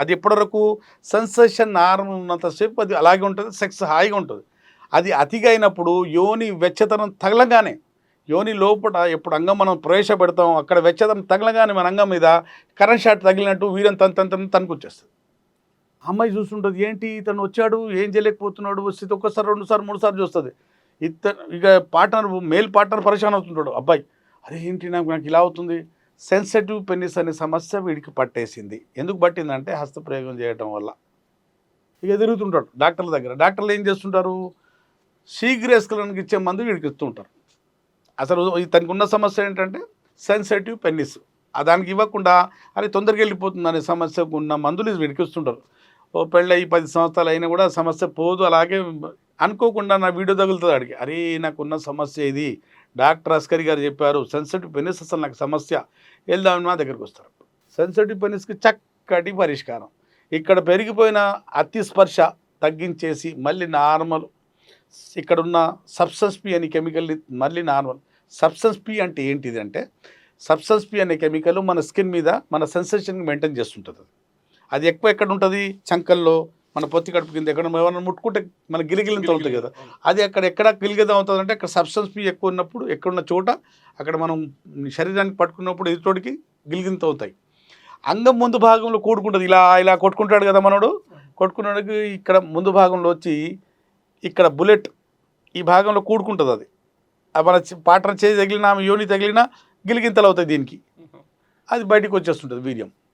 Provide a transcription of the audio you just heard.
అది ఎప్పటివరకు sensation normal ఉన్నంతసేపు అది అలాగే ఉంటుంది సెక్స్ హాయిగా ఉంటుంది. అది అతిగా అయినప్పుడు యోని వెచ్చతనం తగలగానే యోని లోపల ఎప్పుడు అంగం మనం ప్రవేశపెడతాం అక్కడ వెచ్చతనం తగలగానే మన అంగం మీద కరెంట్ షాట్ తగిలినట్టు వీరం తన తన తన తనకు వచ్చేస్తుంది. అమ్మాయి చూస్తుంటుంది ఏంటి ఇతను వచ్చాడు? ఏం చేయలేకపోతున్నాడు? వస్తే ఒక్కసారి రెండు మూడుసార్లు మూడు సార్లు చూస్తుంది. ఇత ఇక పార్ట్నర్ మేల్ పార్ట్నర్ పరిశాన్ అవుతుంటాడు అబ్బాయి అరే ఏంటి నాకు నాకు ఇలా అవుతుంది? సెన్సిటివ్ పెన్నిస్ అనే సమస్య వీడికి పట్టేసింది. ఎందుకు పట్టిందంటే హస్తప్రయోగం చేయటం వల్ల. ఇక తిరుగుతుంటాడు డాక్టర్ల దగ్గర. డాక్టర్లు ఏం చేస్తుంటారు? శీఘ్రేస్కలనికి ఇచ్చే మందు వీడికి ఇస్తుంటారు. అసలు తనకు ఉన్న సమస్య ఏంటంటే సెన్సిటివ్ పెన్నిస్. దానికి ఇవ్వకుండా అరే తొందరగా వెళ్ళిపోతుంది అనే సమస్యకు ఉన్న మందులు వీడికి ఇస్తుంటారు. ఓ పెళ్ళయి పది సంవత్సరాలు అయినా కూడా సమస్య పోదు. అలాగే అనుకోకుండా నా వీడియో తగులుతుంది అడిగి. అరే నాకున్న సమస్య ఇది. డాక్టర్ అస్కరి గారు చెప్పారు సెన్సిటివ్ పెనిస్ అసలు నాకు సమస్య. వెళ్దామని మా దగ్గరికి వస్తారు. సెన్సిటివ్ పెనిస్కి చక్కటి పరిష్కారం. ఇక్కడ పెరిగిపోయిన అతి స్పర్శ తగ్గించేసి మళ్ళీ నార్మల్. ఇక్కడ ఉన్న సబ్సెన్స్ పి అనే కెమికల్ని మళ్ళీ నార్మల్. సబ్సెన్స్ పి అంటే ఏంటిది అంటే సబ్సెన్స్ పి అనే కెమికల్ మన స్కిన్ మీద మన సెన్సేషన్ మెయింటైన్ చేస్తుంటుంది. అది ఎక్కువ ఎక్కడ ఉంటుంది? చంకల్లో మన పొత్తి కడుపు కింద ఎక్కడ ఎవరైనా ముట్టుకుంటే మన గిలిగిలిని తగులుతుంది కదా. అది అక్కడ ఎక్కడ గిలిగిదం అవుతుంది అంటే అక్కడ సబ్స్టెన్స్ పి ఎక్కువ ఉన్నప్పుడు ఎక్కడున్న చోట అక్కడ మనం శరీరానికి పట్టుకున్నప్పుడు ఎదుటోడికి గిలిగింత అవుతాయి అంగం ముందు భాగంలో కూడుకుంటుంది. ఇలా ఇలా కొట్టుకుంటాడు కదా మనోడు. కొట్టుకున్నాడికి ఇక్కడ ముందు భాగంలో వచ్చి ఇక్కడ బుల్లెట్ ఈ భాగంలో కూడుకుంటుంది అది. మన పాటన చేయి తగిలినా యోని తగిలినా గిలిగింతలు అవుతాయి దీనికి. అది బయటికి వచ్చేస్తుంటుంది వీర్యం.